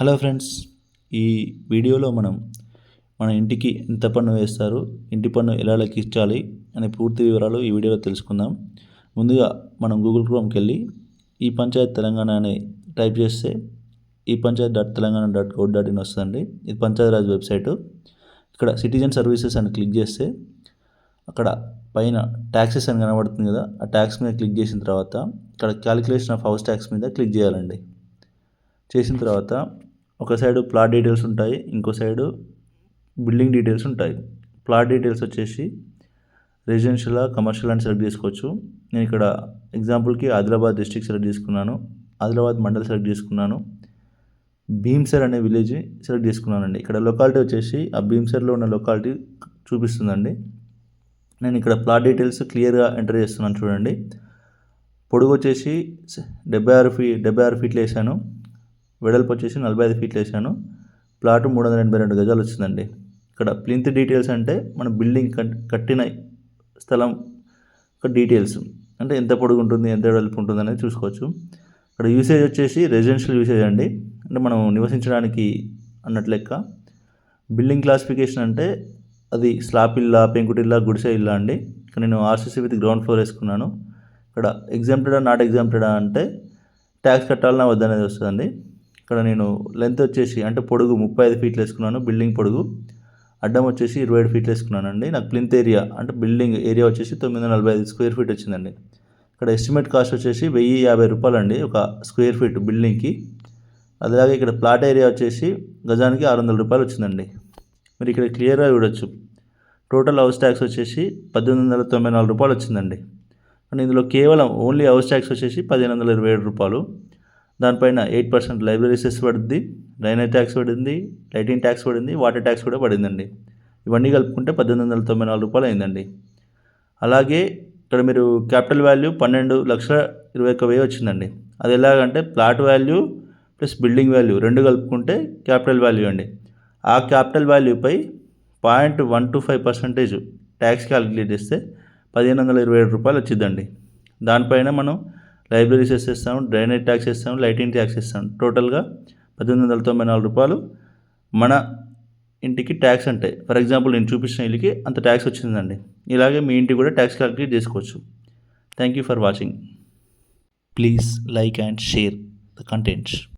Hello friends ఈ వీడియోలో మనం మన ఇంటికి ఎంత పన్ను వేస్తారు ఇంటి పన్ను ఎలా లెక్కించాలి అనే పూర్తి వివరాలు ఈ వీడియోలో తెలుసుకుందాం. ముందుగా మనం గూగుల్ క్రోమ్కి వెళ్ళి ఈ పంచాయత్ తెలంగాణ అని టైప్ చేస్తే ఈ panchayat dot Telangana dot gov dot in వస్తుందండి. ఇది పంచాయతీరాజ్ వెబ్సైటు. ఇక్కడ సిటిజన్ సర్వీసెస్ అని క్లిక్ చేస్తే అక్కడ పైన ట్యాక్సెస్ అని కనబడుతుంది కదా ఆ ట్యాక్స్ మీద క్లిక్ చేసిన తర్వాత ఇక్కడ క్యాలిక్యులేషన్ ఆఫ్ హౌస్ ట్యాక్స్ మీద క్లిక్ చేయాలండి. చేసిన తర్వాత ఒక సైడు ప్లాట్ డీటెయిల్స్ ఉంటాయి ఇంకో సైడు బిల్డింగ్ డీటెయిల్స్ ఉంటాయి. ప్లాట్ డీటెయిల్స్ వచ్చేసి రెసిడెన్షియల్ కమర్షియల్ అని సెలెక్ట్ చేసుకోవచ్చు. నేను ఇక్కడ ఎగ్జాంపుల్కి ఆదిలాబాద్ డిస్ట్రిక్ట్ సెలెక్ట్ చేసుకున్నాను ఆదిలాబాద్ మండల్ సెలెక్ట్ చేసుకున్నాను. భీమ్సర్ అనే విలేజ్ సెలెక్ట్ చేసుకున్నానండి. ఇక్కడ లొకాలిటీ వచ్చేసి ఆ భీమ్సర్లో ఉన్న లొకాలిటీ చూపిస్తుందండి. నేను ఇక్కడ ప్లాట్ డీటెయిల్స్ క్లియర్గా ఎంటర్ చేస్తున్నాను చూడండి. పొడుగు వచ్చేసి డెబ్బై ఆరు ఫీ డెబ్బై ఆరు ఫీట్లు వేసాను వెడల్పు వచ్చేసి నలభై ఐదు ఫీట్లు వేసాను ప్లాట్ మూడు వందల ఎనభై రెండు గజాలు వచ్చిందండి. ఇక్కడ ప్లింత్ డీటెయిల్స్ అంటే మన బిల్డింగ్ కట్టిన స్థలం డీటెయిల్స్. అంటే ఎంత పొడుగు ఉంటుంది ఎంత వెడల్పు ఉంటుంది అనేది చూసుకోవచ్చు. ఇక్కడ యూసేజ్ వచ్చేసి రెసిడెన్షియల్ యూసేజ్ అండి. అంటే మనం నివసించడానికి అన్నట్లు లెక్క. బిల్డింగ్ క్లాసిఫికేషన్ అంటే అది స్లాబ్ ఇల్లా పెంకుటిల్లా గుడిసె ఇల్లా అండి. ఇక్కడ నేను ఆర్సీసీ విత్ గ్రౌండ్ ఫ్లోర్ వేసుకున్నాను. ఇక్కడ ఎగ్జామ్టెడా నాట్ ఎగ్జామ్టెడా అంటే ట్యాక్స్ కట్టాలన్నా వద్దనేది వస్తుందండి. ఇక్కడ నేను లెంత్ వచ్చేసి అంటే పొడుగు ముప్పై ఐదు ఫీట్లు వేసుకున్నాను బిల్డింగ్ పొడుగు. అడ్డం వచ్చేసి ఇరవై ఏడు ఫీట్లు వేసుకున్నానండి. నాకు ప్లింత్ ఏరియా అంటే బిల్డింగ్ ఏరియా వచ్చేసి తొమ్మిది వందల నలభై ఐదు స్క్వేర్ ఫీట్ వచ్చిందండి. ఇక్కడ ఎస్టిమేట్ కాస్ట్ వచ్చేసి వెయ్యి యాభై రూపాయలు అండి ఒక స్క్వేర్ ఫీట్ బిల్డింగ్కి అలాగే ఇక్కడ ప్లాట్ ఏరియా వచ్చేసి గజానికి ఆరు వందల రూపాయలు వచ్చిందండి. మీరు ఇక్కడ క్లియర్గా చూడొచ్చు. టోటల్ హౌస్ ట్యాక్స్ వచ్చేసి పద్దెనిమిది వందల తొంభై నాలుగు రూపాయలు వచ్చిందండి. అండ్ ఇందులో కేవలం ఓన్లీ హౌస్ ట్యాక్స్ వచ్చేసి పదిహేను వందల ఇరవై ఏడు రూపాయలు. దానిపైన ఎయిట్ పర్సెంట్ లైబ్రరీ సెస్ పడుద్ది డ్రైనేజ్ ట్యాక్స్ పడింది లైటింగ్ ట్యాక్స్ పడింది వాటర్ ట్యాక్స్ కూడా పడిందండి. ఇవన్నీ కలుపుకుంటే పద్దెనిమిది వందల తొంభై నాలుగు రూపాయలు అయిందండి. అలాగే ఇక్కడ మీరు క్యాపిటల్ వాల్యూ పన్నెండు లక్షల ఇరవై ఒక్క వెయ్యి వచ్చిందండి. అది ఎలాగంటే plot value plus building value రెండు కలుపుకుంటే క్యాపిటల్ వాల్యూ అండి. ఆ capital వాల్యూపై point one two five percentage tax calculate చేస్తే పదిహేను వందల ఇరవై ఏడు రూపాయలు వచ్చిందండి. దానిపైన మనం లైబ్రరీ సెస్ డ్రైనేజ్ ట్యాక్స్ ఇస్తాం లైటింగ్ ట్యాక్స్ ఇస్తాం టోటల్గా పద్దెనిమిది వందల తొంభై నాలుగు రూపాయలు మన ఇంటికి ట్యాక్స్ అంటే. ఫర్ ఎగ్జాంపుల్ నేను చూపించిన ఇల్లుకి అంత ట్యాక్స్ వచ్చిందండి. ఇలాగే మీ ఇంటికి కూడా ట్యాక్స్ క్యాలిక్యులేట్ చేసుకోవచ్చు. Thank you for watching. Please like and share the contents.